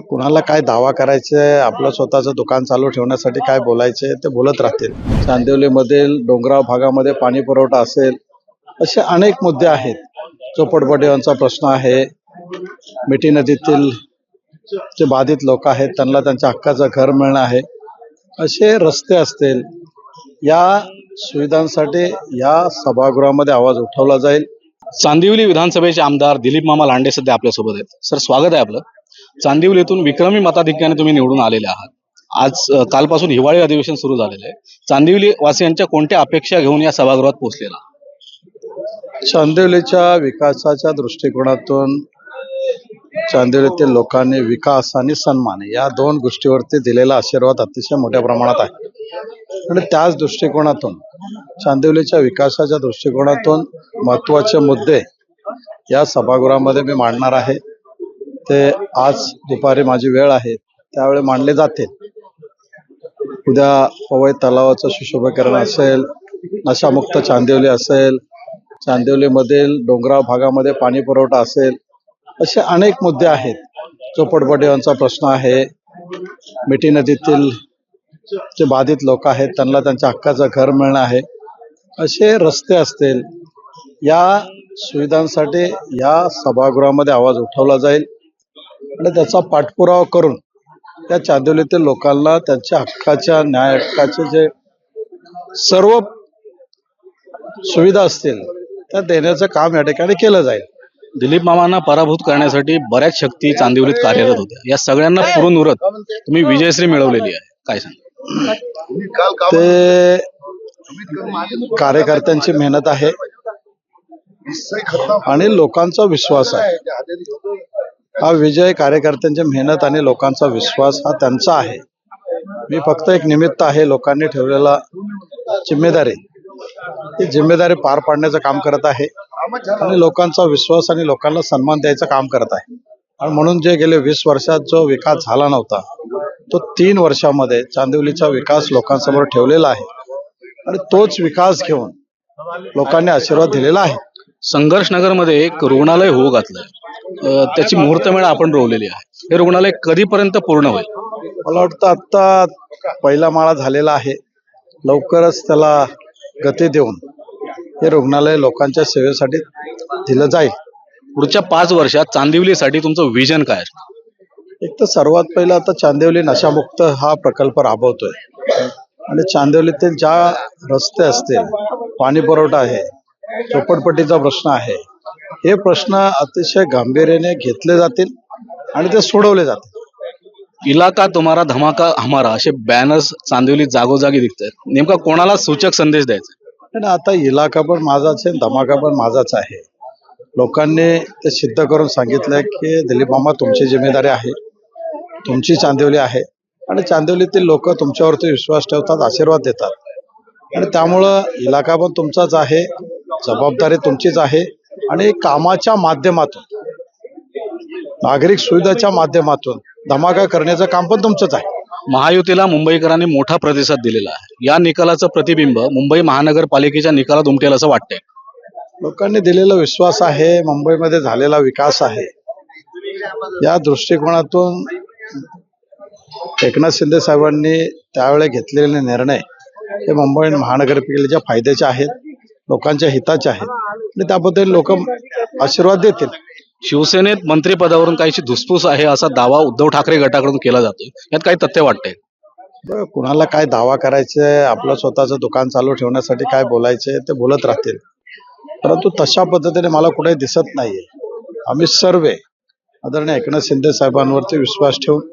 कुणाला काय दावा करायचंय आपलं स्वतःचं दुकान चालू ठेवण्यासाठी काय बोलायचे ते बोलत राहतील. चांदिवलीमधील डोंगराळ भागामध्ये पाणी पुरवठा असेल असे अनेक मुद्दे आहेत. झोपडपट्टीवांचा प्रश्न आहे. मिठी नदीतील जे बाधित लोक आहेत त्यांना त्यांच्या हक्काचं घर मिळणं आहे. असे रस्ते असतील या सुविधांसाठी या सभागृहामध्ये आवाज उठवला जाईल. चांदिवली विधानसभेचे आमदार दिलीप मामा लांडे सध्या आपल्यासोबत आहेत. सर स्वागत आहे आपलं. चांदिवलीतून विक्रमी मताधिक्याने तुम्ही निवडून आलेले आहात. आज कालपासून हिवाळी अधिवेशन सुरू झालेलं आहे. चांदिवली वासियांच्या कोणत्या अपेक्षा घेऊन या सभागृहात पोहोचलेला चांदिवलीच्या विकासाच्या दृष्टिकोनातून चांदिवलीतील लोकांनी विकास आणि सन्मान या दोन गोष्टीवरती दिलेला आशीर्वाद अतिशय मोठ्या प्रमाणात आहे. आणि त्याच दृष्टिकोनातून चांदिवलीच्या विकासाच्या दृष्टिकोनातून महत्त्वाचे मुद्दे या सभागृहामध्ये मी मांडणार आहे. ते आज दुपारी माझी वेळ आहे त्यावेळी मांडले जातील. उद्या पवई तलावाचं सुशोभीकरण असेल नशामुक्त चांदिवली असेल चांदिवलीमधील डोंगराळ भागामध्ये पाणी पुरवठा असेल असे अनेक मुद्दे आहेत. झोपडपट्टीवांचा प्रश्न आहे. मिठी नदीतील जे बाधित लोक आहेत त्यांना त्यांच्या हक्काचं घर मिळणं आहे. असे रस्ते असतील या सुविधांसाठी या सभागृहामध्ये आवाज उठवला जाईल. आणि त्याचा पाठपुरावा करून त्या चांदिवलीतील लोकांना त्यांच्या हक्काच्या न्याय हक्काचे जे सर्व सुविधा असतील त्या देण्याचं काम या ठिकाणी केलं जाईल. दिलीप मामांना पराभूत करण्यासाठी बऱ्याच शक्ती चांदिवलीत कार्यरत होत्या. या सगळ्यांना पुरून उरत तुम्ही विजयश्री मिळवलेली आहे. काय सांग? ते कार्यकर्त्यांची मेहनत आहे. आणि लोकांचा विश्वास आहे. हा विजय कार्यकर्त्यांची मेहनत आणि लोकांचा विश्वास हा त्यांचा आहे. मी फक्त एक निमित्त आहे लोकांनी ठेवलेला जिम्मेदारी. ती जिम्मेदारी पार पाडण्याचं काम करत आहे आणि लोकांचा विश्वास आणि लोकांना सन्मान द्यायचं काम करत आहे. आणि म्हणून जे गेले वीस वर्षात जो विकास झाला नव्हता तो तीन वर्षामध्ये चांदिवलीचा विकास लोकांसमोर ठेवलेला आहे. आणि तोच विकास घेऊन लोकांनी आशीर्वाद दिलेला आहे. संघर्ष नगरमध्ये एक रुग्णालय होऊ घातलंय. त्याची मुहूर्तमेळ आपण रोवलेली आहे. हे रुग्णालय कधीपर्यंत पूर्ण होईल? मला वाटतं आत्ता पहिला माळा झालेला आहे. लवकरच त्याला गती देऊन हे रुग्णालय लोकांच्या सेवेसाठी दिलं जाईल. पुढच्या पाच वर्षात चांदिवलीसाठी तुमचं विजन काय आहे? एक तर सर्वात पहिलं आता चांदिवली नशामुक्त हा प्रकल्प राबवतोय. आणि चांदिवलीतील ज्या रस्ते असतील पाणी पुरवठा आहे झोपडपट्टीचा प्रश्न आहे हे प्रश्न अतिशय गांभीर्याने घेतले जातील आणि ते सोडवले जातील. इलाका तुम्हारा धमाका हमारा असे बॅनर्स चांदिवलीत जागोजागी दिसत आहेत नेमका कोणाला सूचक संदेश द्यायचा? आणि आता इलाका पण माझाच आहे धमाका पण माझाच आहे. लोकांनी ते सिद्ध करून सांगितलंय की दिलीप मामा तुमची जिम्मेदारी आहे तुमची चांदिवली आहे. आणि चांदिवलीतील लोक तुमच्यावरती विश्वास ठेवतात आशीर्वाद देतात. आणि त्यामुळं इलाका पण तुमचाच आहे जबाबदारी तुमचीच आहे. आणि कामाच्या माध्यमातून नागरिक सुविधाच्या माध्यमातून धमाका करण्याचं काम पण तुमचंच आहे. महायुतीला मुंबईकरांनी मोठा प्रतिसाद दिलेला आहे. या निकालाचं प्रतिबिंब मुंबई महानगरपालिकेच्या निकालात उमटेल असं वाटतंय. लोकांनी दिलेला विश्वास आहे मुंबईमध्ये झालेला विकास आहे. या दृष्टिकोनातून एकनाथ शिंदे साहेबांनी त्यावेळेला घेतलेले निर्णय हे मुंबई महानगरपालिकेच्या फायद्याचे आहेत लोकांच्या हिताचे आहेत. आणि त्याबद्दल लोक आशीर्वाद देतील. शिवसेनेत मंत्रिपदावरून काहीशी धुसफूस आहे असा दावा उद्धव ठाकरे गटाकडून केला जातोय. यात काही तथ्य वाटतंय? बरं, कुणाला काय दावा करायचंय? आपलं स्वतःचं दुकान चालू ठेवण्यासाठी काय बोलायचंय ते बोलत राहतील. परंतु तशा पद्धतीने मला कुठे दिसत नाहीये. आम्ही सर्व आदरणीय एकनाथ शिंदे साहेबांवरती विश्वास ठेवून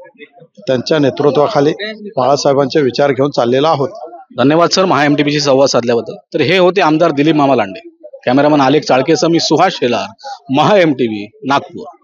त्यांच्या नेतृत्वाखाली बाळासाहेबांचे विचार घेऊन चाललेलो आहोत. धन्यवाद सर. महा एमटीपीशी संवाद साधल्याबद्दल. तर हे होते आमदार दिलीप मामा लांडे. कॅमेरामन आलेख चाळकेसह मी सुहास शेलार. महा एमटीव्ही नागपूर.